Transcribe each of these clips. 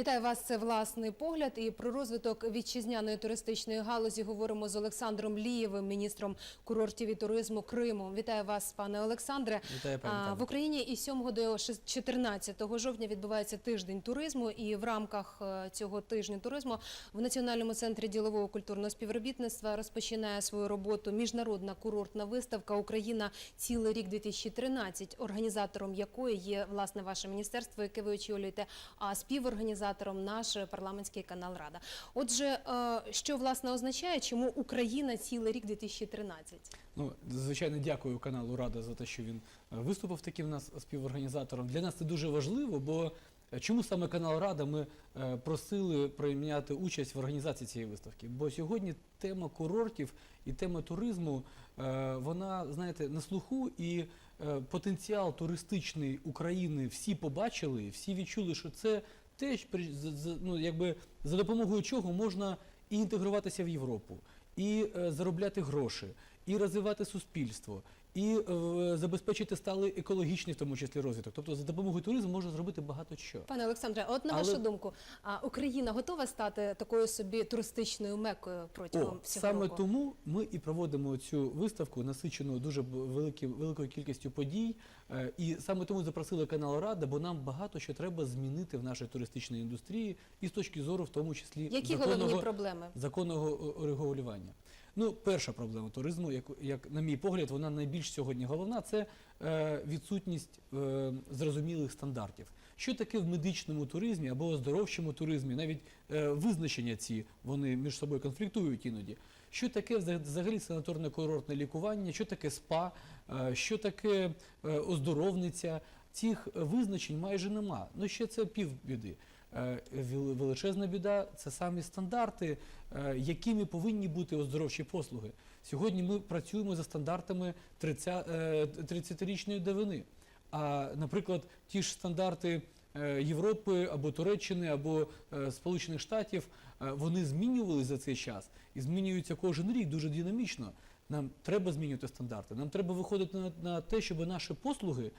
Вітаю вас. Це власний погляд. І про розвиток вітчизняної туристичної галузі говоримо з Олександром Лієвим, міністром курортів і туризму Криму. Вітаю вас, пане Олександре. Вітаю, пані в Україні із 7 до 14 жовтня відбувається тиждень туризму. І в рамках е, цього тижня туризму в Національному центрі ділового культурного співробітництва розпочинає свою роботу міжнародна курортна виставка Україна цілий рік 2013, організатором якої є власне ваше міністерство, яке ви очолюєте, а співорганізатором наш парламентський канал Рада. Отже, е, що власне означає, чому Україна цілий рік 2013? Ну, звичайно, дякую каналу Рада за те, що він е, виступив таким нас співорганізатором. Для нас це дуже важливо, бо е, чому саме канал Рада ми просили прийняти участь в організації цієї виставки? Бо сьогодні тема курортів і тема туризму, вона, знаєте, на слуху і потенціал туристичний України всі побачили, всі відчули, що це те, ну, якби, за допомогою чого можна і інтегруватися в Європу, і е, заробляти гроші, і розвивати суспільство, і е, забезпечити сталий екологічний, в тому числі розвиток. Тобто за допомогою туризму можна зробити багато що. Пане Олександре, от на Але- вашу думку, а Україна готова стати такою собі туристичною мекою протягом О, всього саме року? тому ми і проводимо цю виставку, насичену дуже великі, великою кількістю подій. Е, І саме тому запросили канал Рада, бо нам багато що треба змінити в нашій туристичній індустрії, і з точки зору, в тому числі Які законного- головні проблеми? законного регулювання. Ну, перша проблема туризму, як, як на мій погляд, вона найбільш сьогодні головна, це е, відсутність е, зрозумілих стандартів. Що таке в медичному туризмі або оздоровчому туризмі, навіть е, визначення ці вони між собою конфліктують іноді. Що таке взагалі санаторно-курортне лікування, що таке спа, е, що таке е, оздоровниця. Цих визначень майже нема. Ну ще це півбіди. Е, Величезна біда це самі стандарти, е, якими повинні бути оздоровчі послуги. Сьогодні ми працюємо за стандартами 30 е, 30-річної давини. А, наприклад, ті ж стандарти Європи або Туреччини, або Сполучених Штатів, вони змінювали за цей час і змінюються кожен рік дуже динамічно. Нам треба змінювати стандарти. Нам треба виходити на те, щоб наші послуги,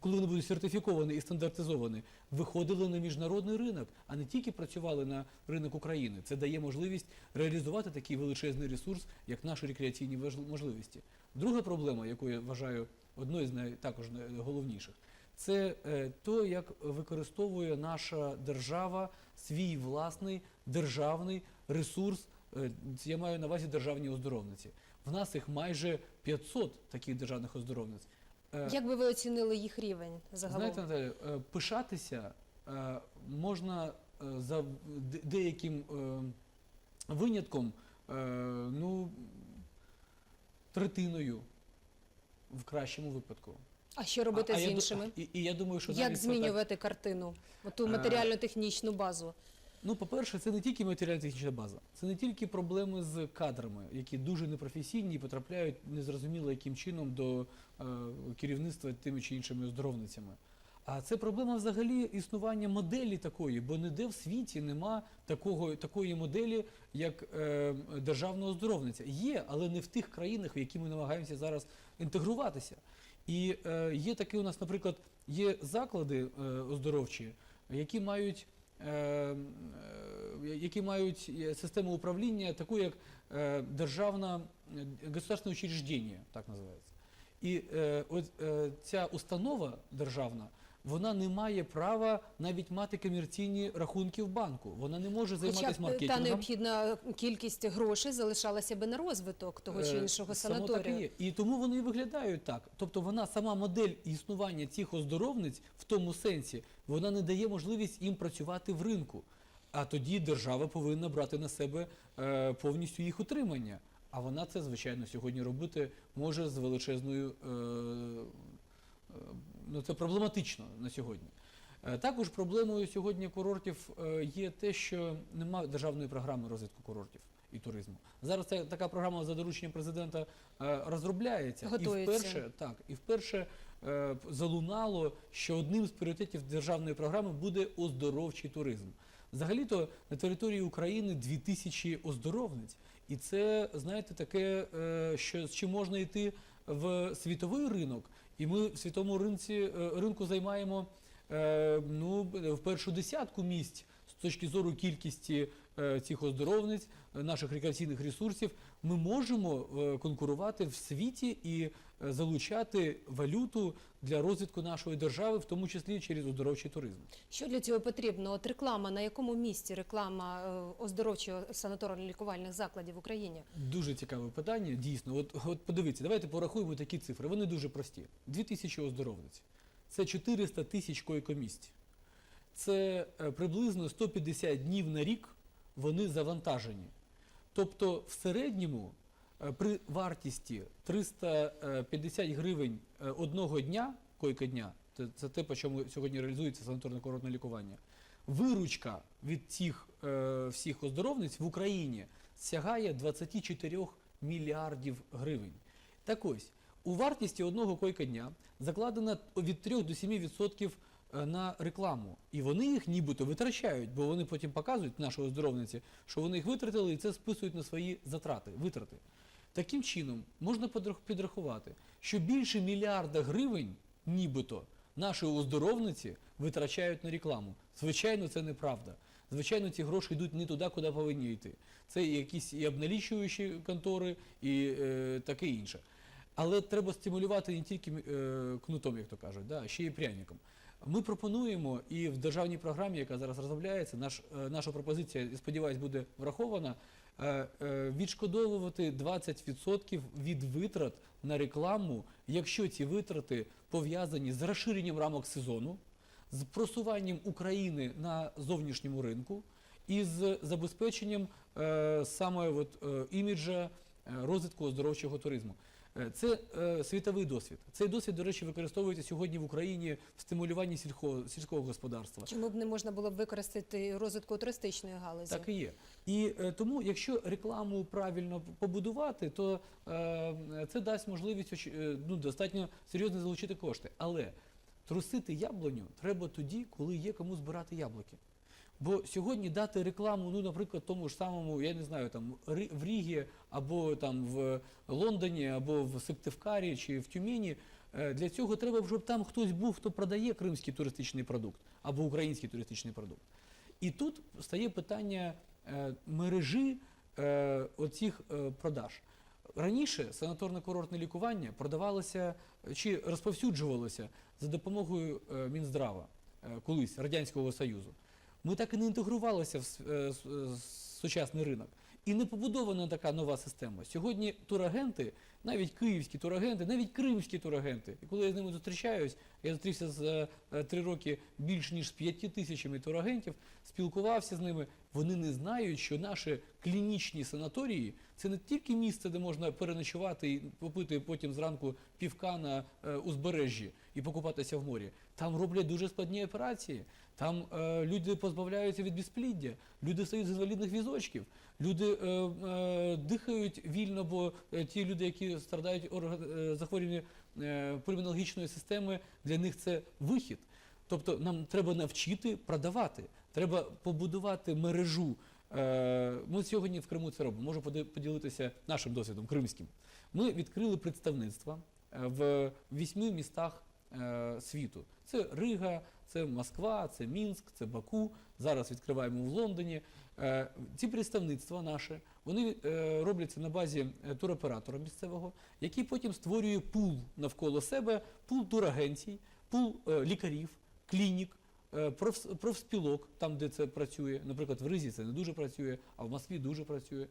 коли вони будуть сертифіковані і стандартизовані, виходили на міжнародний ринок, а не тільки працювали на ринок України. Це дає можливість реалізувати такий величезний ресурс, як наші рекреаційні можливості. Друга проблема, яку я вважаю одною з най, також найголовніших, це е, то, як використовує наша держава свій власний державний ресурс. Е, я маю на увазі державні оздоровниці. В нас їх майже 500 таких державних оздоровниць. Е, Як би ви оцінили їх рівень загалом? Знаєте, Наталя, е, пишатися е, можна за деяким винятком, ну, третиною в кращому випадку. а що робити А- з я іншими? І, і я думаю, що Як це так- змінювати картину? Оту Е, матеріально-технічну базу? Ну, по-перше, це не тільки матеріально-технічна база, це не тільки проблеми з кадрами, які дуже непрофесійні і потрапляють незрозуміло яким чином до е, керівництва тими чи іншими оздоровницями. А це проблема взагалі існування моделі такої, бо ніде в світі нема такого, такої моделі, як е, державна оздоровниця. Є, але не в тих країнах, в які ми намагаємося зараз інтегруватися. І е, є такі у нас, наприклад, є заклади е, оздоровчі, які мають які мають е, систему управління, таку як державне е, государственне учреждення, так називається. І е, е, ця установа державна, вона не має права навіть мати комерційні рахунки в банку. Вона не може Хоча займатися б та необхідна кількість грошей залишалася би на розвиток того чи Е, іншого саме так і санаторію. є. І тому вони і виглядають так. Тобто вона сама модель існування цих оздоровниць в тому сенсі, вона не дає можливість їм працювати в ринку. А тоді держава повинна брати на себе е, повністю їх утримання. А вона це, звичайно, сьогодні робити може з величезною. Е, е, ну, це проблематично на сьогодні. Е, Також проблемою сьогодні курортів е, є те, що немає державної програми розвитку курортів і туризму. Зараз ця така програма за дорученням президента е, розробляється Готується. і вперше так і вперше залунало, що одним з пріоритетів державної програми буде оздоровчий туризм. Взагалі-то на території України 2000 оздоровниць, і це знаєте таке, що з чим можна йти в світовий ринок, і ми в світовому ринці е, ринку займаємо е, ну в першу десятку місць з точки зору кількості е, цих оздоровниць, наших рекреаційних ресурсів, ми можемо конкурувати в світі і залучати валюту для розвитку нашої держави, в тому числі через оздоровчий туризм. Що для цього потрібно? От реклама на якому місці реклама е, оздоровчого санаторно-лікувальних закладів в Україні? Дуже цікаве питання. Дійсно, от, от подивіться, давайте порахуємо такі цифри. Вони дуже прості: дві тисячі оздоровниць, це 400 тисяч койкомісць. Це е, приблизно 150 днів на рік вони завантажені. Тобто, в середньому е, при вартісті 350 гривень е, одного дня, койка дня, це, це те, по чому сьогодні реалізується санаторно-курортне лікування. Виручка від цих е, всіх оздоровниць в Україні сягає 24 мільярдів гривень. Так ось, у вартісті одного койка дня закладено від 3 до 7% е, на рекламу. І вони їх нібито витрачають, бо вони потім показують наші оздоровниці, що вони їх витратили і це списують на свої затрати, витрати. Таким чином, можна підрахувати, що більше мільярда гривень, нібито, наші оздоровниці витрачають на рекламу. Звичайно, це неправда. Звичайно, ці гроші йдуть не туди, куди повинні йти. Це якісь і обналічуючі контори, і е, таке інше. Але треба стимулювати не тільки е, кнутом, як то кажуть, да, а ще й пряником. Ми пропонуємо і в державній програмі, яка зараз розробляється, наш, е, наша пропозиція, сподіваюсь, буде врахована, е, е, відшкодовувати 20% від витрат на рекламу, якщо ці витрати пов'язані з розширенням рамок сезону, з просуванням України на зовнішньому ринку і з забезпеченням саме от, іміджа розвитку оздоровчого туризму. Е, Це е, світовий досвід. Цей досвід, до речі, використовується сьогодні в Україні в стимулюванні сільського, сільського господарства. Чому б не можна було б використати розвитку туристичної галузі? Так і є. І е, тому, якщо рекламу правильно побудувати, то е, це дасть можливість е, ну, достатньо серйозно залучити кошти. Але трусити яблуню треба тоді, коли є кому збирати яблуки. Бо сьогодні дати рекламу, ну, наприклад, тому ж самому, я не знаю, там в Рігі, або там в Лондоні, або в Сиктивкарі чи в Тюмені, е, для цього треба, щоб там хтось був, хто продає кримський туристичний продукт або український туристичний продукт. І тут стає питання е, мережі е, оцих продаж. Раніше санаторно-курортне лікування продавалося чи розповсюджувалося за допомогою Мінздрава колись Радянського Союзу. Ми так і не інтегрувалися в е, е, сучасний ринок. І не побудована така нова система. Сьогодні турагенти, навіть київські турагенти, навіть кримські турагенти. І коли я з ними зустрічаюсь, я зустрівся за е, три роки більш ніж з п'яти тисячами турагентів, спілкувався з ними. Вони не знають, що наші клінічні санаторії це не тільки місце, де можна переночувати і попити потім зранку півка на е, узбережжі і покупатися в морі. Там роблять дуже складні операції. Там е, люди позбавляються від безпліддя, люди стають з інвалідних візочків, люди е, е, дихають вільно, бо е, ті люди, які страдають е, захворюванням е, пульмонологічної системи, для них це вихід. Тобто нам треба навчити продавати, треба побудувати мережу. Е, Ми сьогодні в Криму це робимо. Можу поділитися нашим досвідом кримським. Ми відкрили представництва е, в вісьми містах е, світу. Це Рига, це Москва, це Мінськ, це Баку. Зараз відкриваємо в Лондоні. Е, Ці представництва наші вони е, робляться на базі е, туроператора місцевого, який потім створює пул навколо себе, пул турагенцій, пул е, лікарів, клінік, е, профспілок, там, де це працює. Наприклад, в Ризі це не дуже працює, а в Москві дуже працює.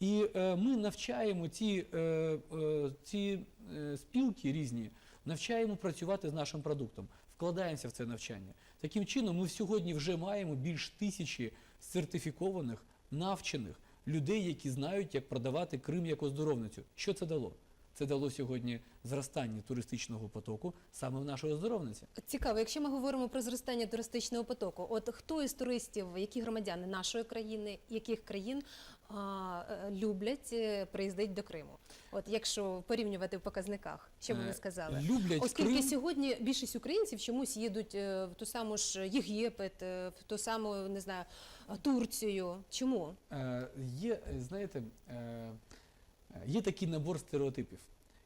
І е, ми навчаємо ці, е, е, ці е, спілки різні, навчаємо працювати з нашим продуктом, вкладаємося в це навчання. Таким чином, ми сьогодні вже маємо більш тисячі сертифікованих, навчених людей, які знають, як продавати Крим як оздоровницю. Що це дало? Це дало сьогодні зростання туристичного потоку саме в нашій оздоровниці. Цікаво, якщо ми говоримо про зростання туристичного потоку, от хто із туристів, які громадяни нашої країни, яких країн люблять е, приїздити до Криму? От якщо порівнювати в показниках, що б ви Е, сказали? Люблять Оскільки Крим. сьогодні більшість українців чомусь їдуть е, в ту саму ж Єгипет, е, в ту саму не знаю Турцію. Чому? Е, Є, е, знаєте, е, е, є такий набор стереотипів,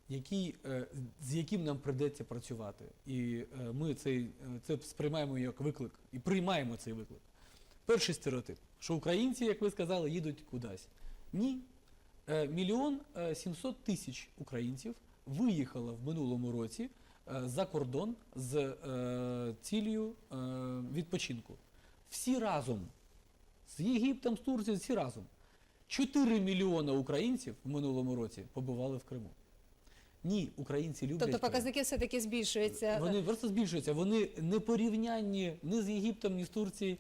який, е, з яким нам прийдеться працювати. І е, ми цей, е, це сприймаємо як виклик і приймаємо цей виклик. Перший стереотип, що українці, як ви сказали, їдуть кудись. Ні. Е, Мільйон е, сімсот тисяч українців виїхало в минулому році е, за кордон з е, цілею е, відпочинку. Всі разом. З Єгиптом, з Турцією, всі разом. 4 мільйони українців в минулому році побували в Криму. Ні, українці люблять. Тобто показники все-таки збільшуються. Вони просто збільшуються. Вони не порівнянні ні з Єгиптом, ні з Турцією.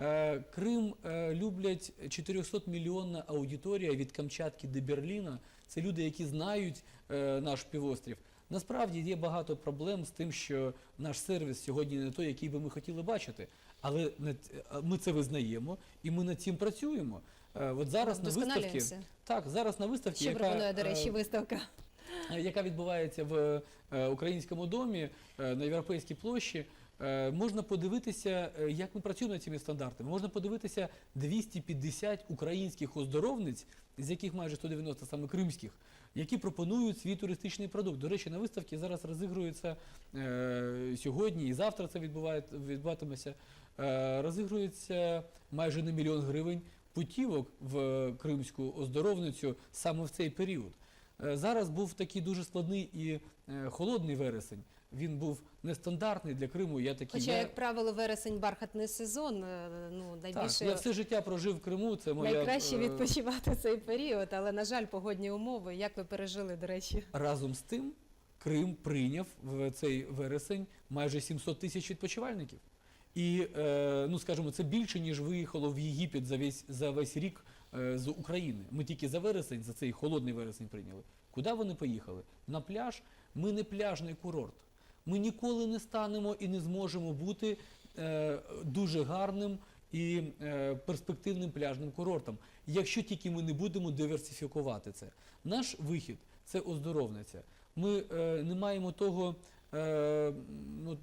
Е, Крим е, люблять 400 мільйонна аудиторія від Камчатки до Берліна. Це люди, які знають е, наш півострів. Насправді є багато проблем з тим, що наш сервіс сьогодні не той, який би ми хотіли бачити. Але ми це визнаємо і ми над цим працюємо. От зараз на виставці так, зараз на виставці, Що яка, пропонує, до речі, виставка? Яка відбувається в е, українському домі е, на європейській площі. е, Можна подивитися, як ми працюємо над цими стандартами. Можна подивитися 250 українських оздоровниць, з яких майже 190 саме кримських, які пропонують свій туристичний продукт. До речі, на виставці зараз розігрується сьогодні і завтра це відбуває, відбуватиметься. Розігрується майже на мільйон гривень путівок в кримську оздоровницю саме в цей період. Е, Зараз був такий дуже складний і е, холодний вересень. Він був нестандартний для Криму. Я такий Хоча, я, як правило, вересень бархатний сезон. е, Ну, так, найбільше я все життя прожив в Криму. Це моя найкраще відпочивати цей період, але на жаль, погодні умови. Як ви пережили, до речі? разом з тим. Крим прийняв в цей вересень майже 700 тисяч відпочивальників. І, ну скажімо, це більше, ніж виїхало в Єгипет за весь, за весь рік з України. Ми тільки за вересень, за цей холодний вересень прийняли. Куди вони поїхали? На пляж. Ми не пляжний курорт. Ми ніколи не станемо і не зможемо бути е, дуже гарним і е, перспективним пляжним курортом, якщо тільки ми не будемо диверсифікувати це. Наш вихід це оздоровниця. Ми е, не маємо того, е, ну,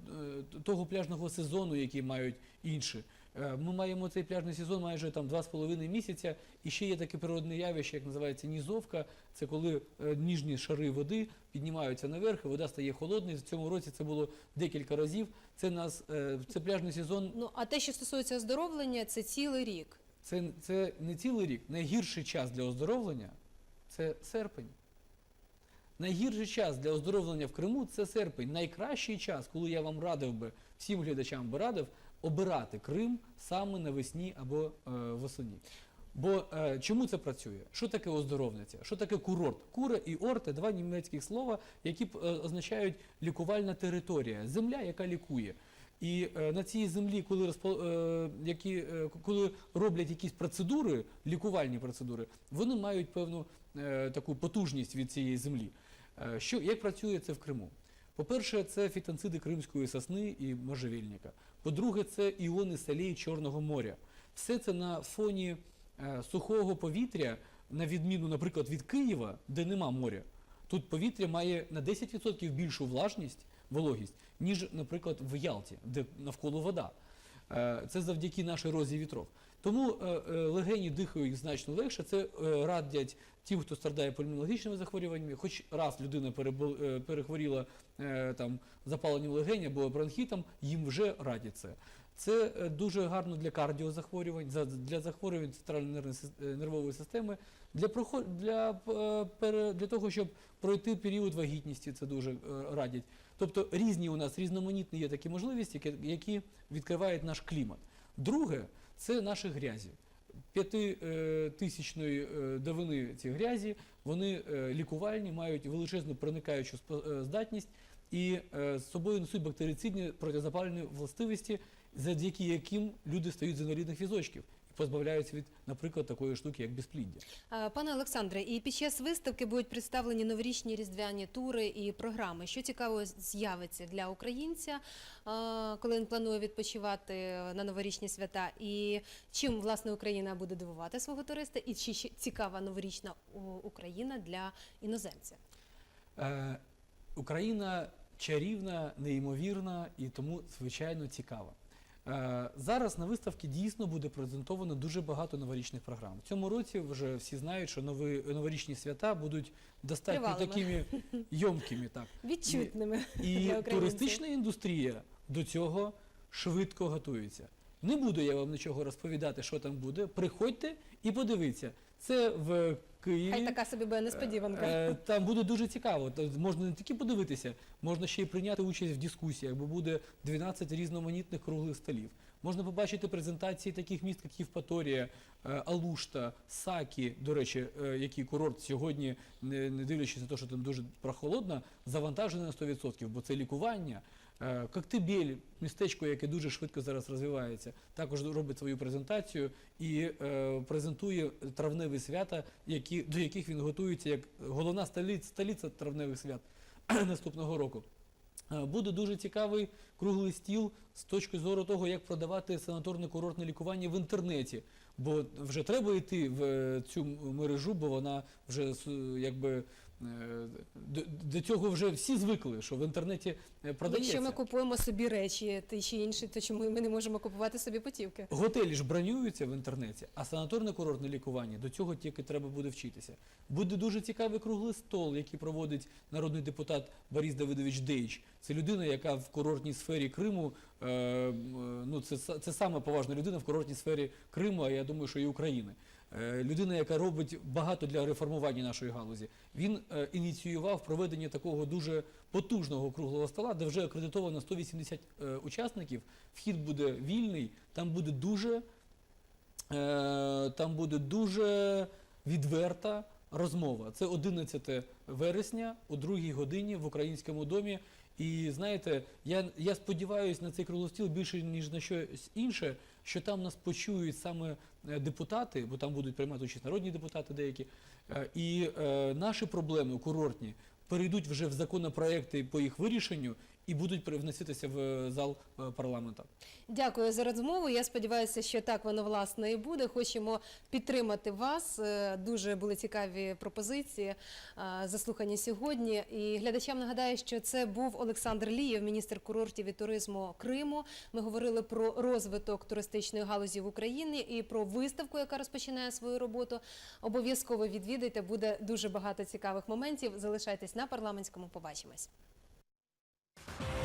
е, того пляжного сезону, який мають інші. Е, Ми маємо цей пляжний сезон майже там два з половиною місяця, і ще є таке природне явище, як називається нізовка. Це коли е, ніжні шари води піднімаються наверх, і вода стає холодною. В цьому році це було декілька разів. Це нас е, це пляжний сезон. Ну а те, що стосується оздоровлення, це цілий рік. Це, це не цілий рік. Найгірший час для оздоровлення це серпень. Найгірший час для оздоровлення в Криму це серпень. Найкращий час, коли я вам радив би, всім глядачам би радив, обирати Крим саме навесні або е, восені. Бо е, чому це працює? Що таке оздоровниця? Що таке курорт? Кура і орте два німецьких слова, які е, означають лікувальна територія, земля, яка лікує. І е, на цій землі, коли розпо, е, які, е, коли роблять якісь процедури, лікувальні процедури, вони мають певну е, таку потужність від цієї землі. Е, що як працює це в Криму? По-перше, це фітонциди кримської сосни і можжевільника. По-друге, це іони солей Чорного моря. Все це на фоні е, сухого повітря, на відміну, наприклад, від Києва, де нема моря. Тут повітря має на 10% більшу влажність, вологість, ніж, наприклад, в Ялті, де навколо вода. Е, Це завдяки нашій розі вітров. Тому е, е, легені дихають значно легше. Це радять тим, хто страдає пульмонологічними захворюваннями. Хоч раз людина перехворіла там запаленням легень або бронхітом, їм вже радять це. Це дуже гарно для кардіозахворювань, за- для захворювань центральної нервової системи, для, прохо- для, для того, щоб пройти період вагітності, це дуже радять. Тобто різні у нас різноманітні є такі можливості, які- відкривають наш клімат. Друге, це наші грязі. П'ятитисячної е, давини ці грязі, вони е, лікувальні, мають величезну проникаючу е, здатність і е, з собою несуть бактерицидні протизапальні властивості, завдяки яким люди стають з інвалідних візочків позбавляються від, наприклад, такої штуки, як безпліддя. Е, Пане Олександре, і під час виставки будуть представлені новорічні різдвяні тури і програми. Що цікаво з'явиться для українця, е, коли він планує відпочивати на новорічні свята, і чим власне Україна буде дивувати свого туриста, і чи ще цікава новорічна Україна для іноземця? Е, Україна чарівна, неймовірна і тому, звичайно, цікава. Е, Зараз на виставці дійсно буде презентовано дуже багато новорічних програм. В цьому році вже всі знають, що нові, новорічні свята будуть достатньо Тривалими. такими йомкими. Так. Відчутними І для українців. туристична індустрія до цього швидко готується. Не буду я вам нічого розповідати, що там буде. Приходьте і подивіться. Це в Києві. Хай така собі буде несподіванка. Е, Там буде дуже цікаво. Можна не тільки подивитися, можна ще й прийняти участь в дискусіях, бо буде 12 різноманітних круглих столів. Можна побачити презентації таких міст, як Євпаторія, е, Алушта, Сакі, до речі, е, який курорт сьогодні, не, дивлячись на те, що там дуже прохолодно, завантажений на 100%, бо це лікування. Е, Коктебель, містечко, яке дуже швидко зараз розвивається, також робить свою презентацію і презентує травневі свята, до яких він готується як головна столиця, столиця травневих свят наступного року. Е, Буде дуже цікавий круглий стіл з точки зору того, як продавати санаторно-курортне лікування в інтернеті. Бо вже треба йти в е, цю мережу, бо вона вже якби е, до, до цього вже всі звикли, що в інтернеті е, продається. Якщо ми купуємо собі речі, ті чи інші, то чому ми не можемо купувати собі путівки? Готелі ж бронюються в інтернеті, а санаторне курортне лікування до цього тільки треба буде вчитися. Буде дуже цікавий круглий стол, який проводить народний депутат Борис Давидович Дейч. Це людина, яка в курортній сфері Криму, е, ну це, це саме поважна людина в курортній сфері Криму, а я думаю, що і України. Е, Людина, яка робить багато для реформування нашої галузі. Він е, ініціював проведення такого дуже потужного круглого стола, де вже акредитовано 180 е, учасників. Вхід буде вільний, там буде дуже, там буде дуже відверта розмова. Це 11 вересня о 2 годині в українському домі. І знаєте, я, я сподіваюся на цей круглий стіл більше ніж на щось інше, що там нас почують саме е, депутати, бо там будуть приймати участь народні депутати деякі, е, і е, наші проблеми курортні перейдуть вже в законопроекти по їх вирішенню і будуть привноситися в е, зал е, парламенту. Дякую за розмову. Я сподіваюся, що так воно власне і буде. Хочемо підтримати вас. Е, Дуже були цікаві пропозиції, заслухані сьогодні. І глядачам нагадаю, що це був Олександр Лієв, міністр курортів і туризму Криму. Ми говорили про розвиток туристичної галузі в Україні і про виставку, яка розпочинає свою роботу. Обов'язково відвідайте. Буде дуже багато цікавих моментів. Залишайтесь на парламентському. Побачимось. Thank you.